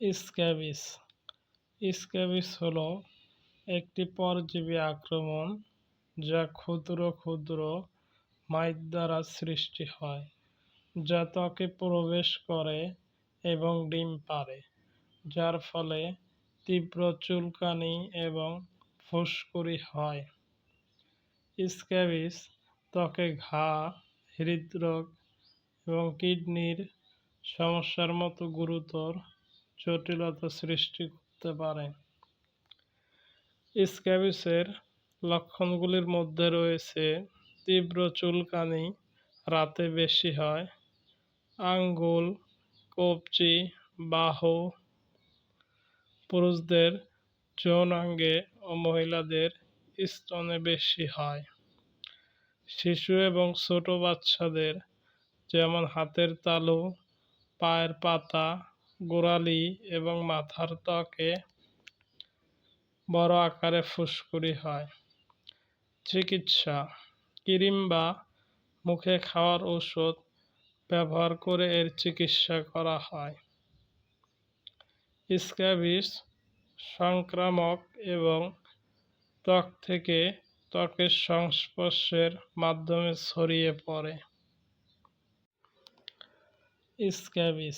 Scabies scabies হল একটি পরজীবী আক্রমণ যা ক্ষুদ্র ক্ষুদ্র মাইট দ্বারা সৃষ্টি হয়, যা ত্বকে প্রবেশ করে এবং ডিম পাড়ে, যার ফলে তীব্র চুলকানি এবং ফুসকুড়ি হয়। স্ক্যাবিস ত্বকে ঘা, হৃদরোগ এবং কিডনির সমস্যার মতো গুরুতর জটিলতা সৃষ্টি করতে পারে। স্ক্যাবিসের লক্ষণগুলির মধ্যে রয়েছে তীব্র চুলকানি, রাতে বেশি হয়, আঙ্গুল, কবজি, বাহু, পুরুষদের যৌনাঙ্গে ও মহিলাদের স্তনে বেশি হয়। শিশু এবং ছোট বাচ্চাদের যেমন হাতের তালু, পায়ের পাতা গোড়ালি এবং মাথার ত্বকে বড় আকারে ফুসকুড়ি হয়। চিকিৎসা, ক্রিম বা মুখে খাওয়ার ওষুধ ব্যবহার করে এর চিকিৎসা করা হয়। স্ক্যাবিস সংক্রামক এবং ত্বক থেকে ত্বকের সংস্পর্শের মাধ্যমে ছড়িয়ে পড়ে। স্ক্যাবিস